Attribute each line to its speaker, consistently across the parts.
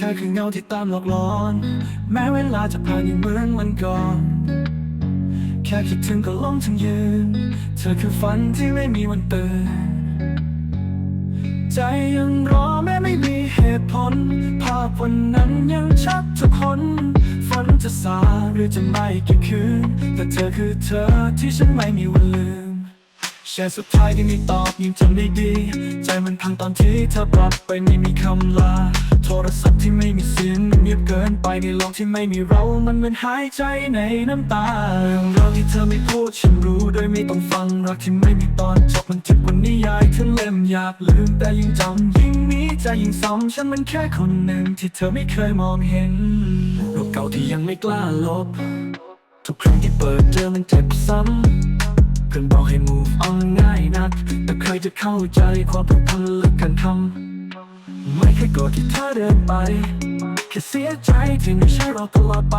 Speaker 1: ธอคือเงาที่ตามหลอกหลอน แม้เวลาจะผ่านอย่างเหมือนวันก่อน แค่คิดถึงก็ล้มทั้งยืน เธอคือฝันที่ไม่มีวันตื่น ใจยังรอแม้ไม่มีเหตุผล ภาพวันนั้นยังชัดทุกคนฝนจะสาหรือจะไม่กี่คืน แต่เธอคือเธอที่ฉันไม่มีวันลืมแชร์สุดท้ายที่ไม่ตอบยังจำได้ดี ใจมันพังตอนที่เธอปรับไปไม่มีคำลา ทรศัพท์ที่ไม่มีเสียงเงียบเกินไปในโลกที่ไม่มีเรา มันเหมือนหายใจในน้ำตาเรื่องราวที่เธอไม่พูดฉันรู้โดยไม่ต้องฟังรักที่ไม่มีตอนจบมันเจ็บกว่านิยายทั้งเล่มอยากลืมแต่ยิ่งจำยิ่งหนี้ใจยิ่งซ้ำฉันมันแค่คนหนึ่งที่เธอไม่เคยมองเห็นรูปเก่าที่ยังไม่กล้าลบ ทุกครั้งที่เปิดเจอมันเจ็บซ้ำเพื่อนบอกให้ move on ง่ายนักแต่ใครจะเข้าใจความผูกพันลึกกันทำ ไม่เคยโกรธที่เธอเดินไป แค่เสียใจที่ไม่ใช่เราตลอดไป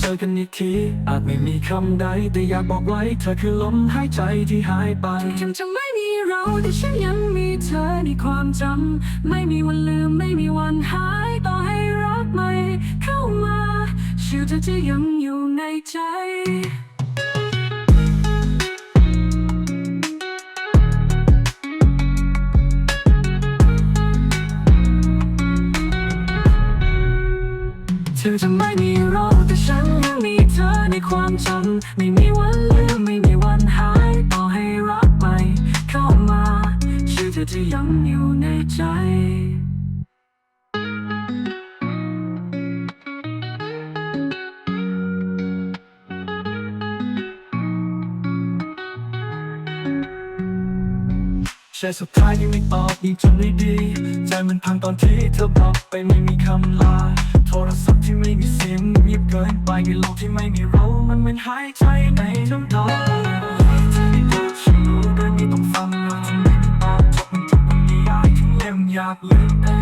Speaker 1: เจอกันอีกทีอาจไม่มีคำใด แต่อยากบอกไว้เธอคือลมหายใจที่หายไป
Speaker 2: ถึงจะไม่มีเราแต่ฉันยังมีเธอในความจำ ไม่มีวันลืมไม่มีวันหายต่อให้รักใหม่เข้ามาเชื่อเธอจะยังอยู่ในใจ ถึงจะไม่มีเราแต่ฉันยังมีเธอในความจำไม่มีวันลืมไม่มีวันหายต่อให้รักใหม่เข้ามาชื่อเธอจะยังอยู่ในใจ
Speaker 1: แชร์สุดท้ายยังไม่ตอบยิ่งจำได้ดี ใจมันพังตอนที่เธอบอกไปไม่มีคำลาโทร ยในโลกที่ไม่มีเรามันเหมือนหายใจในน้ำตาที่ไม่พูดฉันรู้โดยไม่ต้องฟังเราที่ไม่มีตอนจบมันจบมันนิยากที่เล่มอยากลืม